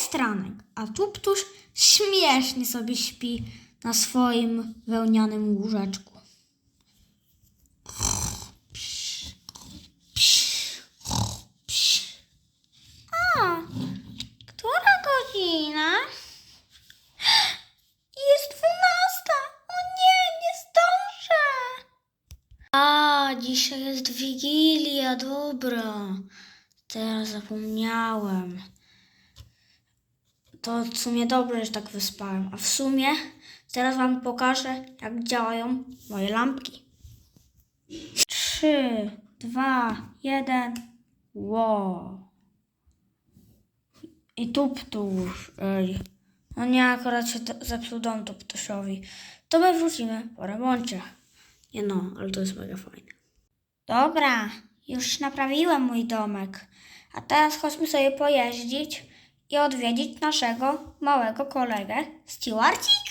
Jest ranek, a Tuptuś śmiesznie sobie śpi na swoim wełnianym łóżeczku. A, która godzina? Jest dwunasta. O nie, nie zdążę. A, dzisiaj jest Wigilia, dobra. Teraz zapomniałem. To w sumie dobrze, że tak wyspałem. A w sumie teraz wam pokażę, jak działają moje lampki. Trzy, dwa, jeden. Wow. I tuptusz. Ej. No nie, akurat się zepsuł dom tuptuszowi. To my wrócimy po remoncie. Nie no, ale to jest mega fajne. Dobra, już naprawiłem mój domek. A teraz chodźmy sobie pojeździć i odwiedzić naszego małego kolegę Stewarcika.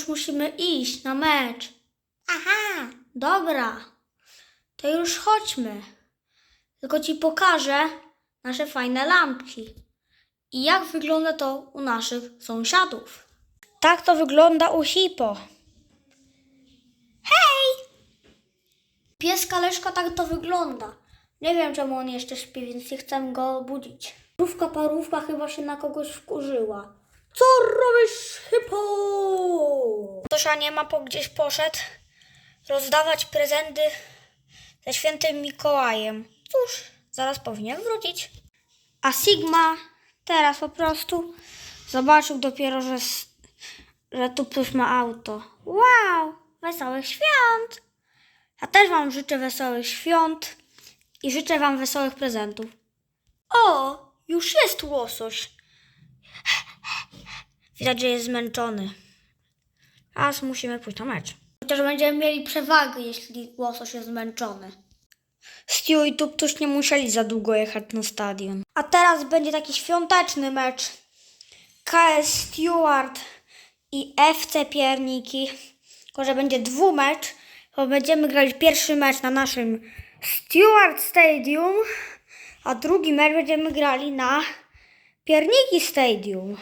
Już musimy iść na mecz. Aha, dobra. To już chodźmy. Tylko ci pokażę nasze fajne lampki. I jak wygląda to u naszych sąsiadów. Tak to wygląda u Hipo. Hej! Pieska Leszka tak to wygląda. Nie wiem, czemu on jeszcze śpi, więc nie chcę go obudzić. Parówka, parówka chyba się na kogoś wkurzyła. Co robisz, hypo? Tosia nie ma, po gdzieś poszedł rozdawać prezenty ze świętym Mikołajem. Cóż, zaraz powinien wrócić. A Sigma teraz po prostu zobaczył dopiero, że, że tu ktoś ma auto. Wow, wesołych świąt! Ja też Wam życzę wesołych świąt i życzę Wam wesołych prezentów. O, już jest łosoś. Widać, że jest zmęczony. Teraz musimy pójść na mecz. Chociaż będziemy mieli przewagę, jeśli łosoś jest zmęczony. Stu i Tuptuś nie musieli za długo jechać na stadion. A teraz będzie taki świąteczny mecz. KS Stewart i FC Pierniki. Tylko, że będzie dwumecz, bo będziemy grać pierwszy mecz na naszym Stewart Stadium, a drugi mecz będziemy grali na Pierniki Stadium,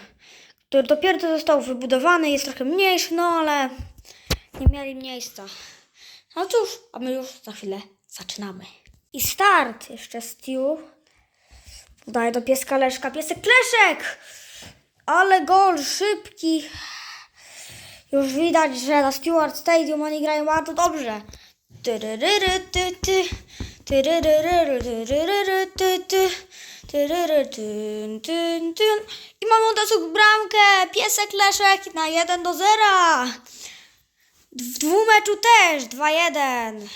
który dopiero co został wybudowany, jest trochę mniejszy, no ale nie mieli miejsca. No cóż, a my już za chwilę zaczynamy. I start jeszcze Stew. Podaje do pieska Leszka. Piesek Leszek! Ale gol szybki. Już widać, że na Stewart Stadium oni grają bardzo dobrze. Tyryryry, ty, ty. Tyryryry, ty, ty. I mamy od razu bramkę. Piesek Leszek na 1 do 0. W dwumeczu też 2-1.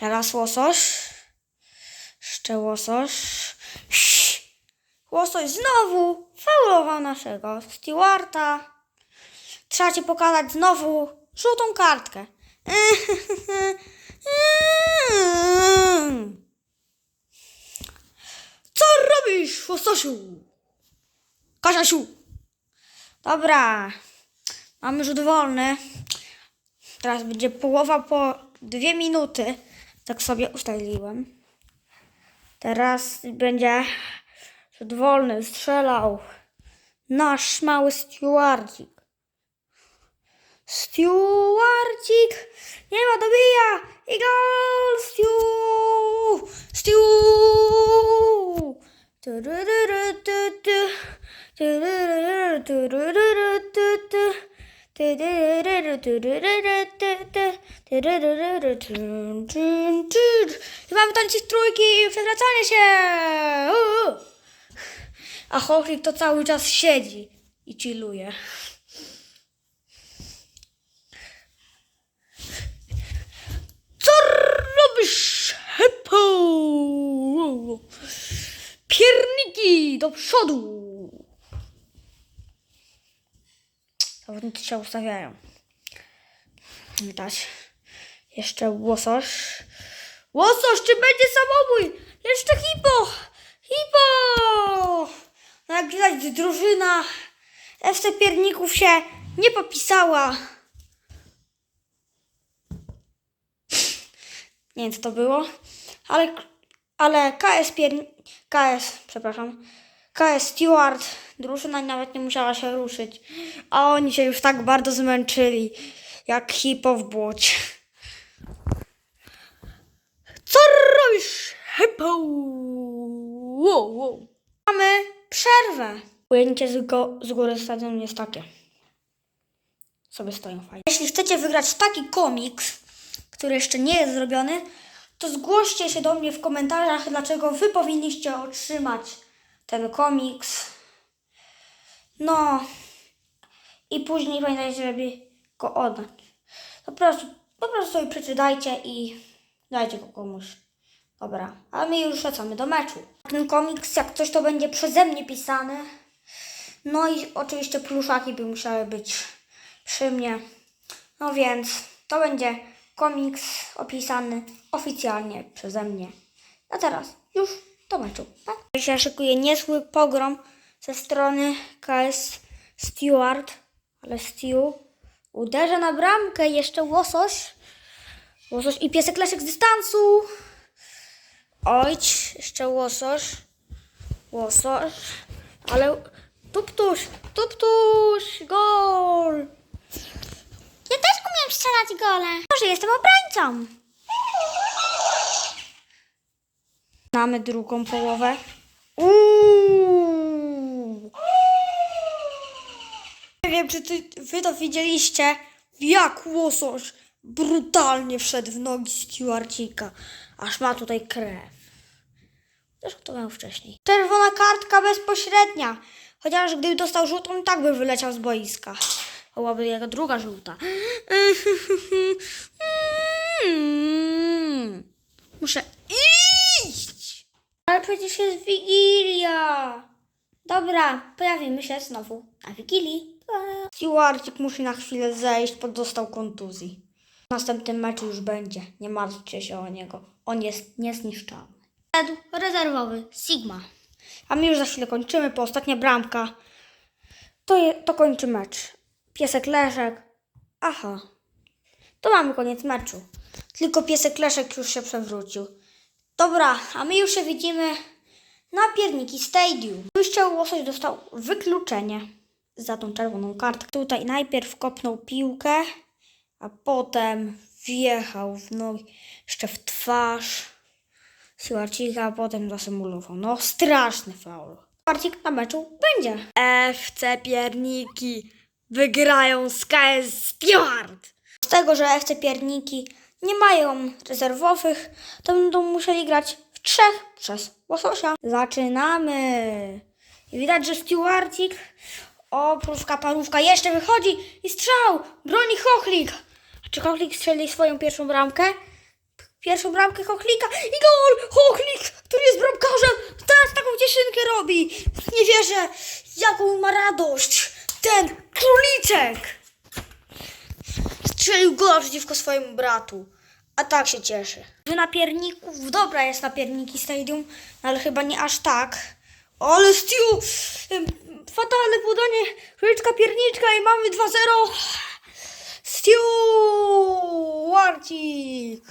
Teraz łosoś. Jeszcze łosoś. Łosoś znowu faulował naszego Stewarta. Trzeba ci pokazać znowu żółtą kartkę. Co robisz, łososiu? Kasiasiu. Dobra. Mamy rzut wolny. Teraz będzie połowa po dwie minuty. Tak sobie ustaliłem. Teraz będzie rzut wolny. Strzelał nasz mały stewardzik. Stewardzik! Nie ma, dobija! I gol! Stew! Stew! I mamy tańczyć trójki i przewracanie się! A Hochlik to cały czas siedzi i chilluje. Co robisz, Hepo? Pierniki do przodu. Zawodnicy się ustawiają. Widać. Jeszcze łosoś. Łosoś, czy będzie samobój? Jeszcze hipo! Hipo! No jak widać, drużyna FC Pierników się nie popisała. Nie wiem, co to było, ale, ale KS Pierni... KS, przepraszam, KS Stewart, drużyna nawet nie musiała się ruszyć, a oni się już tak bardzo zmęczyli, jak hipo w błocie. Co robisz, hipo? Wow, wow. Mamy przerwę. Ujęcie z, go, z góry stadionu jest takie. Sobie stoją fajnie. Jeśli chcecie wygrać taki komiks, który jeszcze nie jest zrobiony, to zgłoście się do mnie w komentarzach, dlaczego wy powinniście otrzymać ten komiks. No i później pamiętajcie, żeby go oddać. Po prostu, po prostu sobie przeczytajcie i dajcie go komuś. Dobra, a my już wracamy do meczu. Ten komiks, jak coś to będzie przeze mnie pisany. No i oczywiście pluszaki by musiały być przy mnie. No więc to będzie komiks opisany oficjalnie przeze mnie. A teraz już do meczu. Tak? Się szykuje niezły pogrom ze strony KS Stewart, ale Stew uderza na bramkę jeszcze łosoś. Łosoś i piesek Leszek z dystansu. Ojć, jeszcze łosoś. Łosoś. Ale tuptuś, tuptuś, gol. Umiem strzelać gole. Może jestem obrońcą. Mamy drugą połowę. Uuu. Nie wiem, czy ty, wy to widzieliście, jak łosoś brutalnie wszedł w nogi Stewarcika. Aż ma tutaj krew. Zresztą to miał wcześniej. Czerwona kartka bezpośrednia. Chociaż gdyby dostał żółtą, i tak by wyleciał z boiska. Byłaby jego druga żółta. Muszę iść! Ale przecież jest Wigilia. Dobra, pojawimy się znowu na Wigilii. Pa. Stewarcik musi na chwilę zejść, bo dostał kontuzji. W następnym meczu już będzie. Nie martwcie się o niego. On jest niezniszczalny. Rezerwowy Sigma. A my już za chwilę kończymy, po ostatnia bramka. To, je, to kończy mecz. Piesek Leszek. Aha. To mamy koniec meczu. Tylko piesek Leszek już się przewrócił. Dobra, a my już się widzimy na Pierniki Stadium. Wyjściał Łosoś dostał wykluczenie za tą czerwoną kartkę. Tutaj najpierw kopnął piłkę, a potem wjechał w nogi, jeszcze w twarz. Siłacika, a potem zasymulował. No, straszny faul. Parcik na meczu będzie. FC Pierniki wygrają z KS Stewart. Z tego, że FC Pierniki nie mają rezerwowych, to będą musieli grać w trzech przez łososia. Zaczynamy. I widać, że Stewarcik oprócz kaparówka jeszcze wychodzi i strzał. Broni Chochlik. A czy Chochlik strzeli swoją pierwszą bramkę? Pierwszą bramkę Chochlika i gol! Chochlik, który jest bramkarzem, teraz taką cieszynkę robi. Nie wierzę, jaką ma radość. Ten króliczek strzelił gola przeciwko swojemu bratu. A tak się cieszy. Że na pierników, dobra jest na pierniki Stadium, no ale chyba nie aż tak. Ale Stu, fatalne podanie, króliczka pierniczka i mamy 2-0. Stu, Warcik.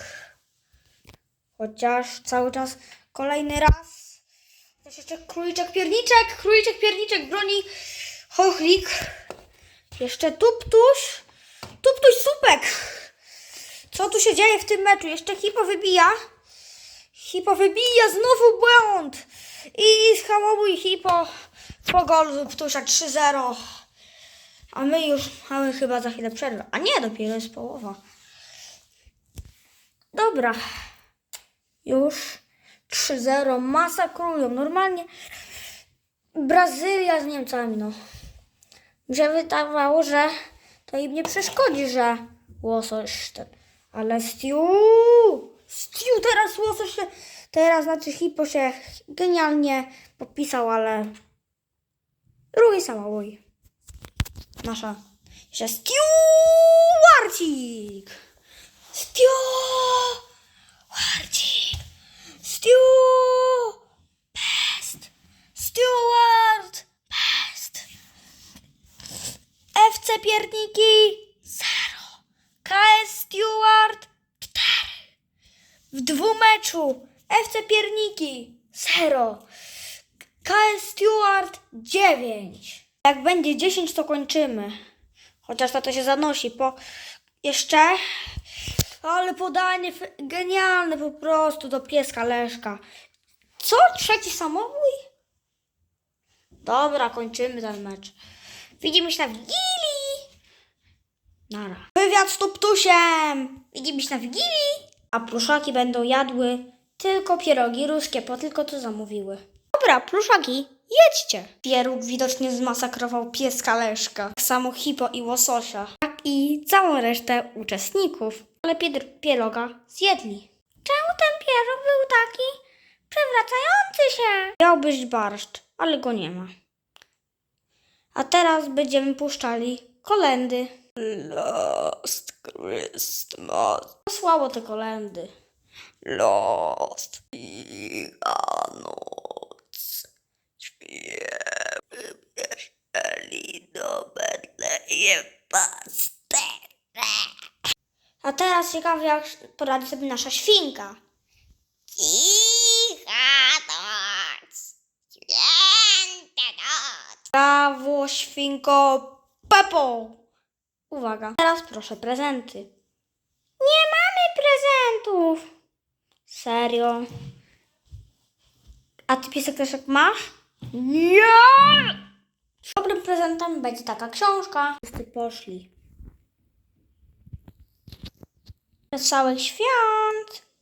Chociaż cały czas kolejny raz. Też jeszcze króliczek pierniczek, króliczek pierniczek broni chochlik. Jeszcze tuptuś, tuptuś supek. Co tu się dzieje w tym meczu? Jeszcze hipo wybija. Hipo wybija, znowu błąd. I hamowuj hipo po golu Tuptusia 3-0. A my już mamy chyba za chwilę przerwę. A nie, dopiero jest połowa. Dobra. Już 3-0. Masakrują. Normalnie Brazylia z Niemcami, no. Mi się wydawało, że to im nie przeszkodzi, że łosoś ten. Ale Stew! Stew, teraz łosoś się, teraz znaczy hipo się genialnie podpisał, ale drugi samobój. Nasza Jeszcze Stewardzik. Stewardzik. Stew. Best. Steward. Best. FC Pierniki 0. KS Steward 4. W dwumeczu FC Pierniki 0. KS Steward 9. Jak będzie 10 to kończymy. Chociaż to, to się zanosi po jeszcze. Ale podanie genialne po prostu do pieska Leszka. Co? Trzeci samobój? Dobra, kończymy ten mecz. Widzimy się na Wigilii. Nara. Wywiad z Tuptusiem. Widzimy się na Wigilii. A pluszaki będą jadły tylko pierogi ruskie, bo tylko to zamówiły. Dobra, pluszaki, jedźcie. Pieróg widocznie zmasakrował pieska Leszka. Tak samo hipo i łososia. Jak i całą resztę uczestników. Ale piedr- pieroga zjedli. Czemu ten pieróg był taki przewracający się? Miał być barszcz, ale go nie ma. A teraz będziemy puszczali kolendy. Last Christmas. Słabo te kolendy. Last Wielkanoc. Śpiewamy weszli do Betlejem pasterze. A teraz ciekawe jak poradzi sobie nasza świnka. Cicha noc. Święta noc. Brawo, świnko Pepo. Uwaga. Teraz proszę prezenty. Nie mamy prezentów. Serio? A ty piesek też jak masz? Nie! Dobrym prezentem będzie taka książka. Wszyscy poszli. Wesołych świąt!